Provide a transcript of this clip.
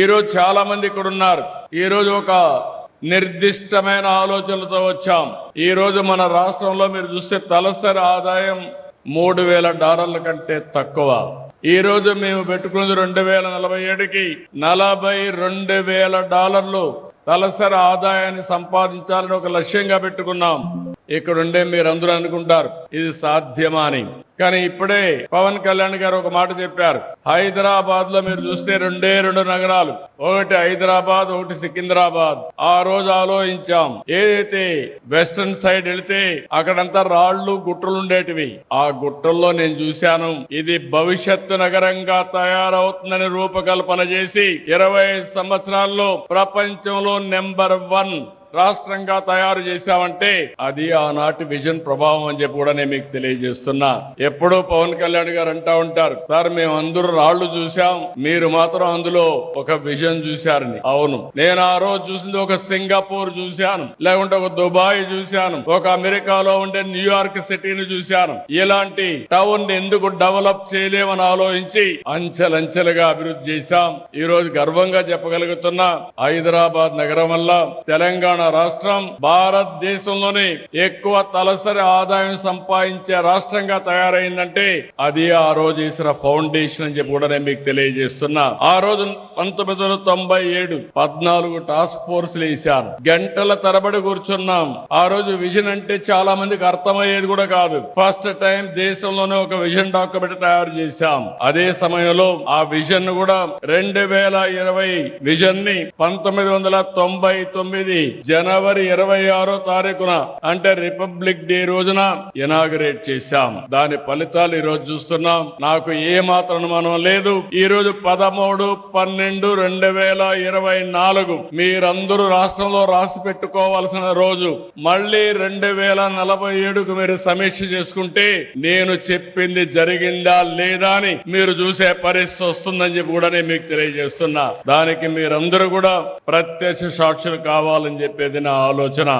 ఈ రోజు చాలా మంది ఇక్కడ ఉన్నారు ఈరోజు ఒక నిర్దిష్టమైన ఆలోచనలతో వచ్చాం. ఈరోజు మన రాష్ట్రంలో మీరు చూస్తే తలసరి ఆదాయం మూడు వేల డాలర్ల కంటే తక్కువ. ఈ రోజు మేము పెట్టుకున్నది రెండు వేల నలభై ఏడుకి నలభై రెండు వేల డాలర్లు తలసరి ఆదాయాన్ని సంపాదించాలని ఒక లక్ష్యంగా పెట్టుకున్నాం. ఇక్కడుండే మీరు అందరూ అనుకుంటారు ఇది సాధ్యమా అని కానీ ఇప్పుడే పవన్ కళ్యాణ్ గారు ఒక మాట చెప్పారు హైదరాబాద్లో మీరు చూస్తే రెండే రెండు నగరాలు ఒకటి హైదరాబాద్ ఒకటి సికింద్రాబాద్. ఆ రోజు ఆలోచించాం ఏదైతే వెస్టర్న్ సైడ్ వెళితే అక్కడంతా రాళ్ళు గుట్టలు ఉండేటివి. ఆ గుట్టల్లో నేను చూశాను ఇది భవిష్యత్తు నగరంగా తయారవుతుందని రూపకల్పన చేసి ఇరవై సంవత్సరాల్లో ప్రపంచంలో నెంబర్ వన్ రాష్ట్రంగా తయారు చేశామంటే అది ఆనాటి విజన్ ప్రభావం అని చెప్పి కూడా నేను మీకు తెలియజేస్తున్నా. ఎప్పుడూ పవన్ కళ్యాణ్ గారు అంటా ఉంటారు సార్ మేము అందరూ రాళ్ళు చూశాం మీరు మాత్రం అందులో ఒక విజన్ చూశారని. అవును. నేను ఆ రోజు చూసింది ఒక సింగపూర్ చూశాను లేకుంటే ఒక దుబాయ్ చూశాను ఒక అమెరికాలో ఉండే న్యూయార్క్ సిటీని చూశాను. ఇలాంటి టౌన్ ఎందుకు డెవలప్ చేయలేమని ఆలోచించి అంచెలంచెలుగా అభివృద్ధి చేశాం. ఈ రోజు గర్వంగా చెప్పగలుగుతున్నా హైదరాబాద్ నగరం వల్ల తెలంగాణ రాష్ట్రం భారతదేశంలోనే ఎక్కువ తలసరి ఆదాయం సంపాదించే రాష్ట్రంగా తయారైందంటే అది ఆ రోజు వేసిన ఫౌండేషన్ అని చెప్పి కూడా నేను మీకు తెలియజేస్తున్నా. ఆ రోజు పంతొమ్మిది వందల తొంభై ఏడు పద్నాలుగు టాస్క్ ఫోర్స్లు వేశారు. గంటల తరబడి కూర్చున్నాం. ఆ రోజు విజన్ అంటే చాలా మందికి అర్థమయ్యేది కూడా కాదు. ఫస్ట్ టైం దేశంలోనే ఒక విజన్ డాక్యుమెంట్ తయారు చేశాం. అదే సమయంలో ఆ విజన్ కూడా రెండు వేల ఇరవై విజన్ని పంతొమ్మిది వందల తొంభై తొమ్మిది జనవరి ఇరవై ఆరో తారీఖున అంటే రిపబ్లిక్ డే రోజున ఇనాగరేట్ చేశాం. దాని ఫలితాలు ఈ రోజు చూస్తున్నాం. నాకు ఏ మాత్రం అనుమానం లేదు. ఈ రోజు పదమూడు పన్నెండు రెండు వేల ఇరవై నాలుగు మీరందరూ రాష్ట్రంలో రాసి పెట్టుకోవాల్సిన రోజు. మళ్ళీ రెండు వేల నలభై ఏడుకు మీరు సమీక్ష చేసుకుంటే నేను చెప్పింది జరిగిందా లేదా అని మీరు చూసే పరిస్థితి వస్తుందని చెప్పి కూడా నేను మీకు తెలియజేస్తున్నా. దానికి మీరందరూ కూడా ప్రత్యక్ష సాక్షులు కావాలని చెప్పి చెప్పేది నా ఆలోచన.